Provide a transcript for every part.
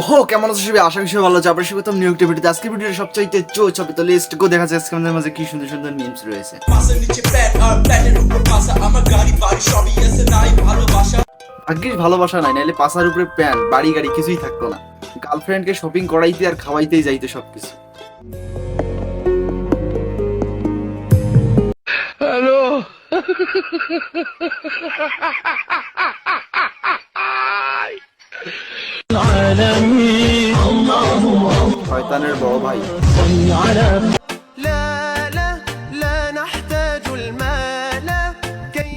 ওহো কেমন আছো সবাই? আশা করি সবাই ভালো আছে। আপনার সাথে প্রথম নিউ একটা ভিডিওতে আজকে ভিডিওর সবচাইতে চো ছবি তো লিস্ট গো দেখা যাচ্ছে আজকে আমাদের মাঝে কি সুন্দর সুন্দর মিমস রয়েছে। পাশে নিচে প্যাট আর প্যাটের উপর পাশা আমার গাড়ি বাড়ি সবই আছে নাই ভালোবাসা। ভাগ্যিস ভালোবাসা নাই নাহলে পাশার উপরে প্যান্ট বাড়ি গাড়ি কিছুই থাকতো না। গার্লফ্রেন্ডকে শপিং করাইতে আর খাওয়াইতেই যাইতো সবকিছু। সন্তানের বড় ভাই।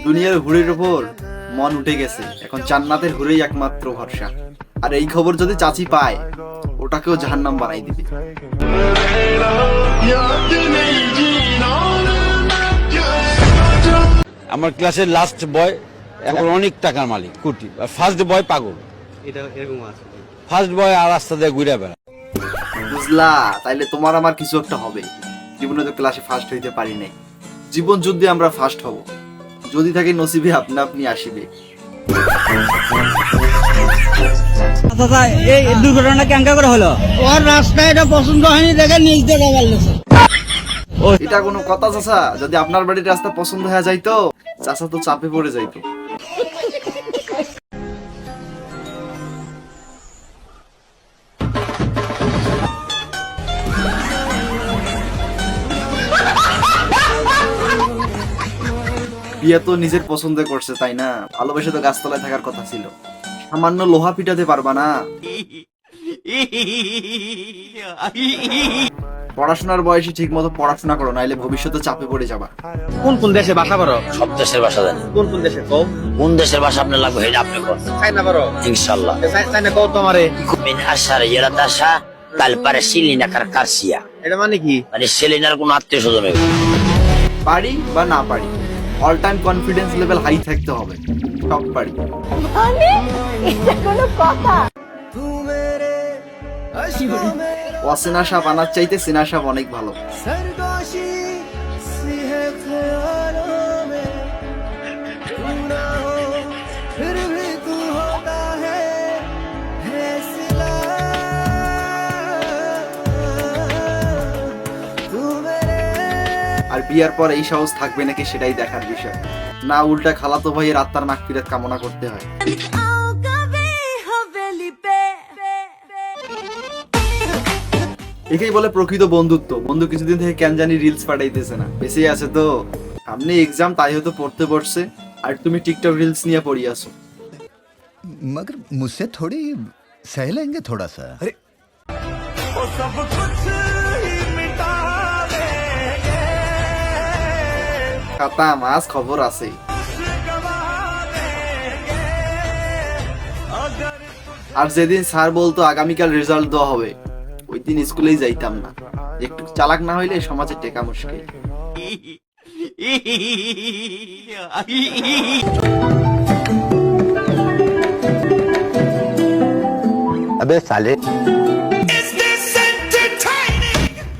দুনিয়ার হুড়ির উপর মন উঠে গেছে। এখন জান্নাতের হুড়েই একমাত্র ভরসা। আর এই খবর যদি চাচি পায় ওটাকেও জাহান্নাম বানাই দিবে। আমার ক্লাসের লাস্ট বয় এখন অনেক টাকার মালিক কোটি। ফার্স্ট বয় পাগল। এটা এরকম আছে। ফার্স্ট বয় আর রাস্তা দিয়ে ঘুরে বেড়ায়। বুঝলা? তাইলে তোমার আমার কিছু একটা হবে। জীবনে তো ক্লাসে ফার্স্ট হইতে পারি নাই। জীবন যুদ্ধে আমরা ফার্স্ট হব। যদি থাকে নসিবে আপনা আপনি আসিবে। দাদা এই দুর্ঘটনা কেঙ্কা করে হলো? ওর রাস্তা এটা পছন্দ হয়নি দেখে নিজ দেখা পারলেছে এটা কোনো কথা চাচা? যদি আপনার বাড়ির রাস্তা পছন্দ হয়ে যাইতো চাচা তো চাপে পড়ে যাইতো। বিয়ে তো নিজের পছন্দ করছে তাই না? ভালোবেসে তো গাছতলায় থাকার কথা ছিল। সামান্য লোহা পিটাতে পারবা না। পড়াশোনার বয়সে ঠিক মতো পড়াশোনা করো নাইলে ভবিষ্যতে চাপে পড়ে যাবা। কোন কোন দেশে বাসা করো? সব দেশের ভাষা জানি। কোন কোন দেশে কও? কোন দেশের ভাষা আপনার লাগবে সেটা আপনি কোন। চাইনা পারো ইনশাল্লাহ চাইনা কও তোমারে। মিন আশার ইরাদাশা তালপারে সিলিনা কার কারসিয়া। এটা মানে কি? মানে সেলিনার কোন আত্মীয় স্বজন পারি বা না পারি? All time confidence level high থাকতে হবে। টপ পারি মানে? এটা কোনো কথা। অসেনা সাপ আনার চাইতে সিনা সাপ অনেক ভালো। আর বিয়ার পর এই সাহস থাকবে নাকি সেটাই দেখার বিষয় না উল্টা খালাতো ভাইয়ের আত্মার মাগফিরাত কামনা করতে হয় आओ कभी हवेली पे একেই বলে প্রকৃত বন্ধুত্ব বন্ধু কিছুদিন থেকে কেন জানি রিলস পাঠাইতেছে না বেঁচে আছে তো সামনে এক্সাম তাই হয়তো পড়তে পড়ছে আর তুমি টিকটক রিলস নিয়ে পড়ি আসো मगर मुझसे थोड़ी सह लेंगे थोड़ा सा কাতা মাছ খবর আছে আর যেদিন স্যার বলতো আগামীকাল রেজাল্ট দেওয়া হবে ওই দিন স্কুলেই যাইতাম না। একটু চালাক না হইলে সমাজে টেকা মুশকিল।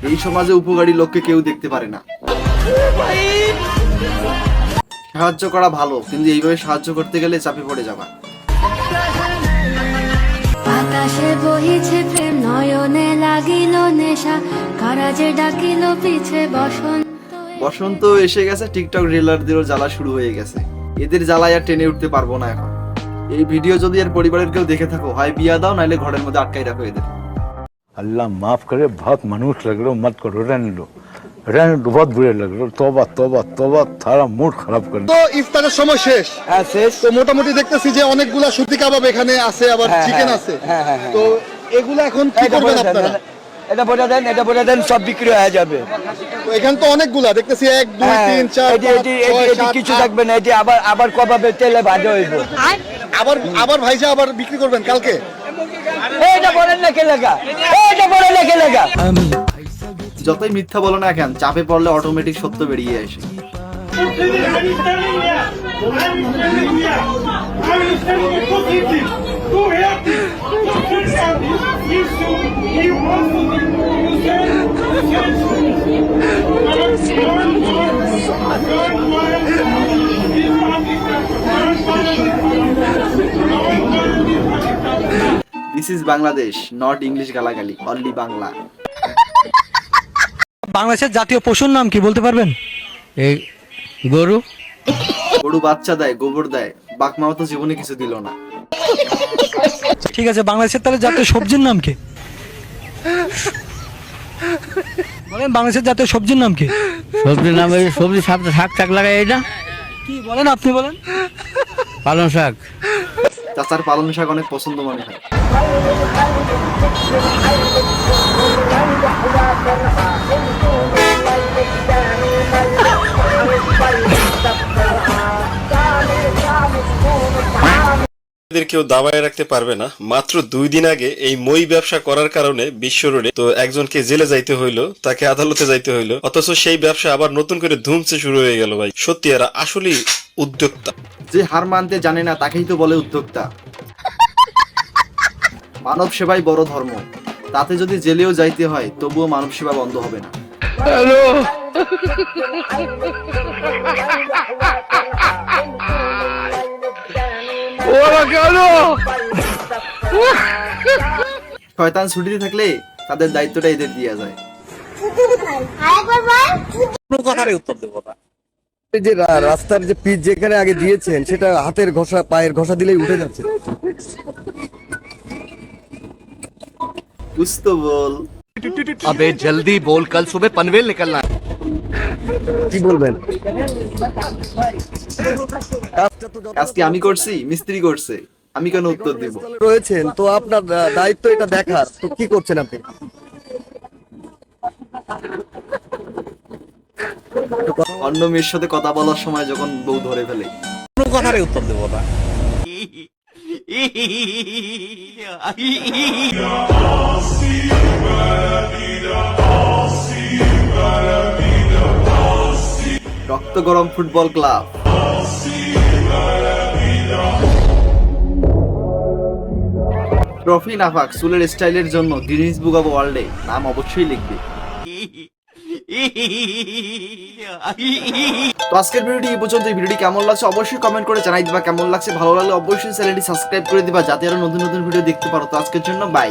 এই সমাজে উপকারী লোককে কেউ দেখতে পারে না। সাহায্য করা ভালো কিন্তু এইভাবে সাহায্য করতে গেলে চাপে পড়ে যাবা। আকাশে বহিছে প্রেম নয়নে লাগিল নেশা কারাজে ডাকিল পিছে বসন্ত বসন্ত এসে গেছে টিকটক রিলারদেরও জ্বালা শুরু হয়ে গেছে। এদের জ্বালায় আর টেনে উঠতে পারব না এখন। এই ভিডিও যদি এর পরিবারের কেউ দেখে থাকো হয় বিয়া দাও নাহলে ঘরের মধ্যে আটকাই রাখো এদের। আল্লাহ মাফ করে বহুত মানুষ লাগল মত করো রেনলো এটা আমি বহুত ঘুরে লাগল তবা তবা তবা তারা মুড খারাপ করে তো ইফতারের সময় শেষ? হ্যাঁ শেষ। তো মোটামুটি দেখতেছি যে অনেকগুলা সুতি কাবাব এখানে আছে আবার হ্যাঁ, চিকেন হ্যাঁ, আছে। হ্যাঁ, তো এগুলা এখন কি করবেন আপনারা? এটা বলে দেন এটা বলে দেন সব বিক্রি হয়ে যাবে। এখান তো অনেকগুলা দেখতেছি এক দুই তিন চার এটি কিছু থাকবে না এটি আবার আবার কবাবে তেলে ভাজা হইব। আবার আবার ভাইজা আবার বিক্রি করবেন কালকে? এটা বলেন না কে লাগা এইটা বলেন না কে আমি যতই মিথ্যা বলো না কেন, চাপে পড়লে অটোমেটিক সত্য বেরিয়ে আসে। This is Bangladesh not English গালাগালি অনলি বাংলা বাংলাদেশের জাতীয় পশুর নাম কি বলতে পারবেন? এই গরু। গরু বাচ্চা দেয় গোবর দেয় বাকমাও তো জীবনে কিছু দিল না। ঠিক আছে বাংলাদেশের তাহলে জাতীয় সবজির নাম কি? বলেন বাংলাদেশের জাতীয় সবজির নাম কি? সবজির নাম এই সবজি শাক শাক শাক লাগায় এটা কি বলেন আপনি বলেন? পালং শাক। চাচার পালং শাক অনেক পছন্দ মনে হয়। কেউ দাবায় রাখতে পারবে না। মাত্র দুই দিন আগে এই মই ব্যবসা করার কারণে বিশ্ব রোডে তো একজনকে জেলে যাইতে হইল, তাকে আদালতে যাইতে হইল। অথচ সেই ব্যবসা আবার নতুন করে ধুমছে শুরু হয়ে গেল ভাই। সত্যি এরা আসলেই উদ্যোক্তা। যে হার মানতে জানে না, তাকেই তো বলে উদ্যোক্তা। মানব সেবাই বড় ধর্ম। তাতে যদি জেলেও যাইতে হয়, তবুও মানব সেবা বন্ধ হবে না। Hello. শয়তান ছুটিতে থাকলে তাদের দায়িত্বটা এদের দেওয়া যায়। যে রাস্তার যে পিচ যেখানে আগে দিয়েছেন সেটা হাতের ঘষা পায়ের ঘষা দিলেই উঠে যাচ্ছে। বুঝতো বল। अबे जल्दी बोल कल सुबह पनवेल निकलना কি বলবেন কাজটা তো যত আজকে আমি করছি মিস্ত্রি করছে আমি কেন উত্তর দিব রয়েছেন তো আপনার আহ, দায়িত্ব এটা দেখার তো কি করছেন আপনি অন্য মেয়ের সাথে কথা বলার সময় যখন বউ ধরে ফেলে রক্ত গরম ফুটবল ক্লাব। ট্রফি নাফাক চুলের স্টাইলের জন্য গিনিস বুক অব ওয়ার্ল্ডে। নাম অবশ্যই লিখবে। তো আজকের ভিডিওটি এই পর্যন্ত। এই ভিডিওটি কেমন লাগছে অবশ্যই কমেন্ট করে জানাই দিবা। কেমন লাগছে, ভালো লাগলে অবশ্যই চ্যানেলটি সাবস্ক্রাইব করে দিবা, যাতে আরও নতুন নতুন ভিডিও দেখতে পারো। তো আজকের জন্য বাই